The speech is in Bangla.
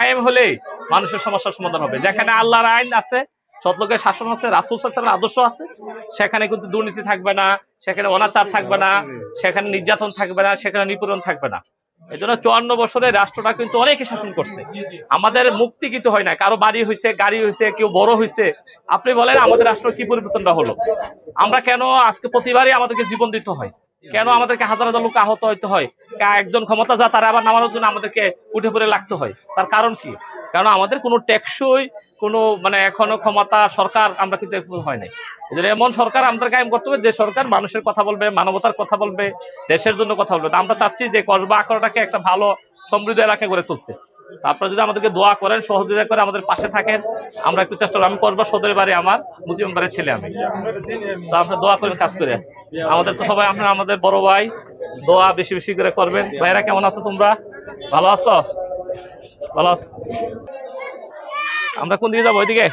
কায়েম হলেই মানুষের সমস্যার সমাধান হবে। যেখানে আল্লাহর আইন আছে সৎলোকের শাসন আছে রাসুল সাল্লামের আদর্শ আছে সেখানে কিন্তু দুর্নীতি থাকবে না সেখানে অনাচার থাকবে না সেখানে নির্যাতন থাকবে না সেখানে নিপীড়ন থাকবে না। এই জন্য চুয়ান্ন বছরে রাষ্ট্রটা কিন্তু অনেকে শাসন করছে। আমাদের মুক্তি কিন্তু হয় না। কারও বাড়ি হয়েছে গাড়ি হয়েছে কেউ বড় হয়েছে আপনি বলেন আমাদের রাষ্ট্র কি পরিবর্তনটা হলো? আমরা কেন আজকে প্রতিবারই আমাদেরকে জীবন দিতে হয়? কেন আমাদেরকে হাজার হাজার লোক আহত হইতে হয়? একজন ক্ষমতা যা, তারা আবার নামানোর জন্য আমাদেরকে উঠে পড়ে লাগতে হয়। তার কারণ কি? কারণ আমাদের কোনো টেকসই, কোনো মানে এখনও ক্ষমতা সরকার আমরা কিন্তু হয় নাই। এমন সরকার আমাদের কায়েম করতে হবে, যে সরকার মানুষের কথা বলবে, মানবতার কথা বলবে, দেশের জন্য কথা বলবে। আমরা চাচ্ছি যে কসবা আকড়াটাকে একটা ভালো সমৃদ্ধ এলাকা গড়ে তুলতে। আপনারা যদি আমাদেরকে দোয়া করেন, সহযোগিতা করে আমাদের পাশে থাকেন, আমরা একটু চেষ্টা আমি করব সদরের বাড়ি আমার, মুজিব মেম্বারের ছেলে আমি। তো আপনার দোয়া করেন, কাজ করে। আমাদের তো সবাই আপনার আমাদের বড় ভাই, দোয়া বেশি বেশি করে করবেন। ভাইরা কেমন আছো তোমরা? ভালো আছো? ভালো আছো? আমরা কোন দিকে যাব? ওইদিকে?